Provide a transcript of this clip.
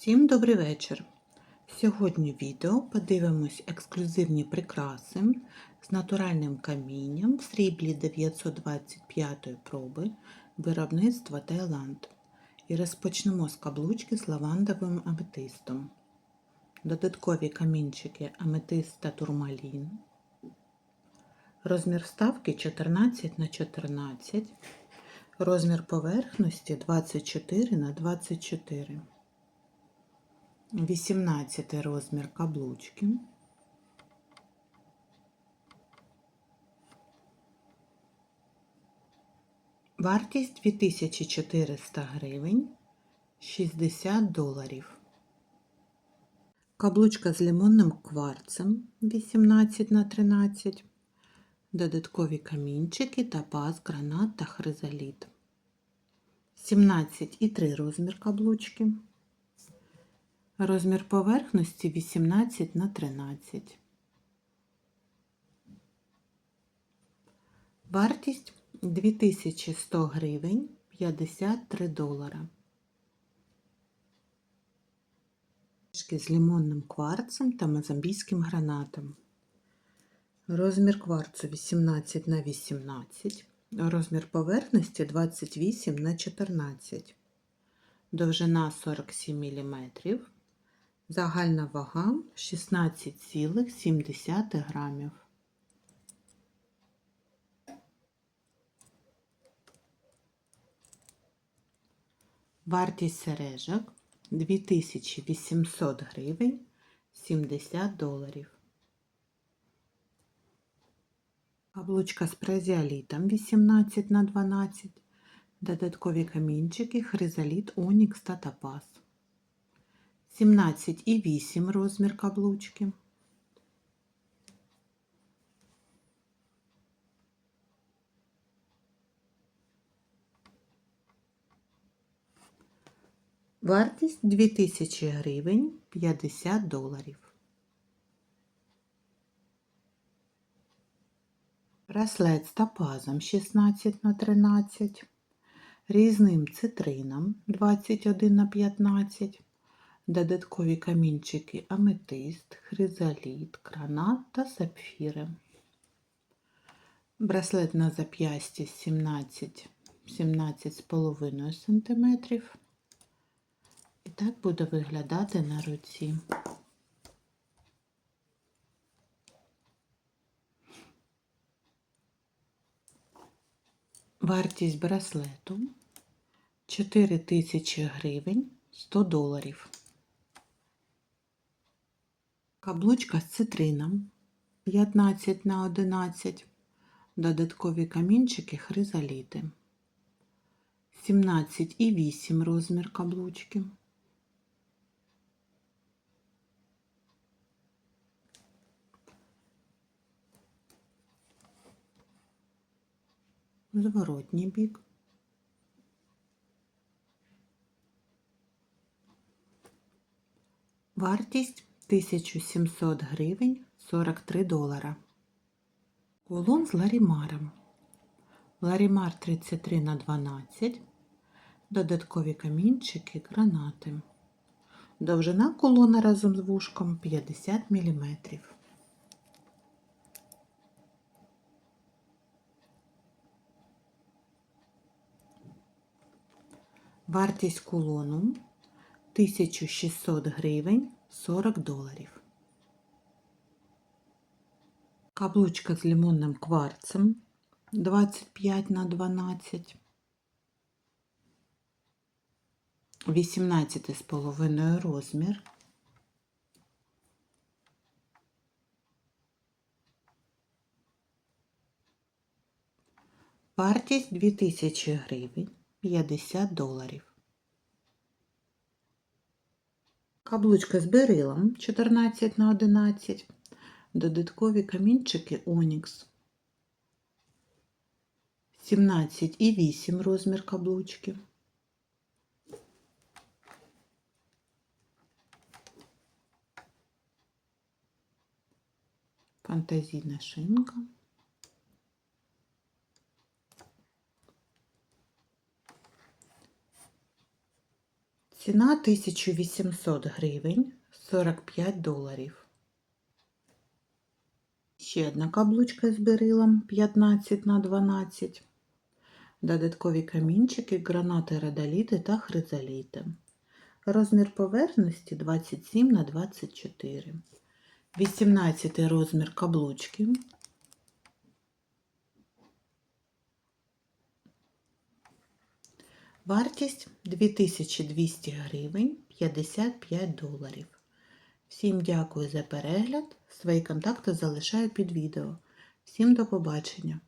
Всім добрий вечір! Сьогодні відео подивимось ексклюзивні прикраси з натуральним камінням в сріблі 925 проби виробництва Таїланд. І розпочнемо з каблучки з лавандовим аметистом. Додаткові камінчики аметист та турмалін. Розмір вставки 14 на 14 Розмір поверхності 24 на 24 18 розмір каблучки. Вартість 2400 гривень 60 доларів. Каблучка з лимонним кварцем 18 на 13 Додаткові камінчики та паз, гранат та хризаліт. 17,3 розмір каблучки. Розмір поверхності 18 на 13. Вартість 2100 гривень 53 долара. З лимонним кварцем та мозамбійським гранатом. Розмір кварцу 18 на 18. Розмір поверхності 28 на 14. Довжина 47 мм. Загальна вага 16,7 грамів. Вартість сережок 2800 гривень 70 доларів. Каблучка з празіолітом 18 на 12 Додаткові камінчики, хризаліт, онікс та топаз. 17,8 розмір каблучки. Вартість 2000 гривень 50 доларів. Браслет з топазом 16 на 13 різним цитрином 21 на 15 додаткові камінчики аметист, хризаліт, гранат та сапфіри. Браслет на зап'ясті 17 17,5 см. І так буде виглядати на руці. Вартість браслету 4000 гривень 100 доларів. Каблучка з цитрином 15 на 11 додаткові камінчики хризаліти. 17,8 розмір каблучки. Зворотній бік. Вартість 1700 гривень 43 долара. Кулон з ларімаром. Ларімар 33 на 12. Додаткові камінчики, гранати. Довжина кулона разом з вушком 50 мм. Вартість кулону 1600 гривень 40 доларів. Каблучка з лимонним кварцем 25 на 12. 18,5 розмір. Вартість 2000 гривень 50 доларів. Каблучка з берилом 14 на 11. Додаткові камінчики Онікс. 17,8 розмір каблучки. Фантазійна шинка. Ціна 1800 гривень 45 доларів. Ще одна каблучка з берилом 15 на 12. Додаткові камінчики, гранати радоліти та хризоліти. Розмір поверхності 27 на 24. 18 розмір каблучки. Вартість 2200 гривень 55 доларів. Всім дякую за перегляд. Свої контакти залишаю під відео. Всім до побачення!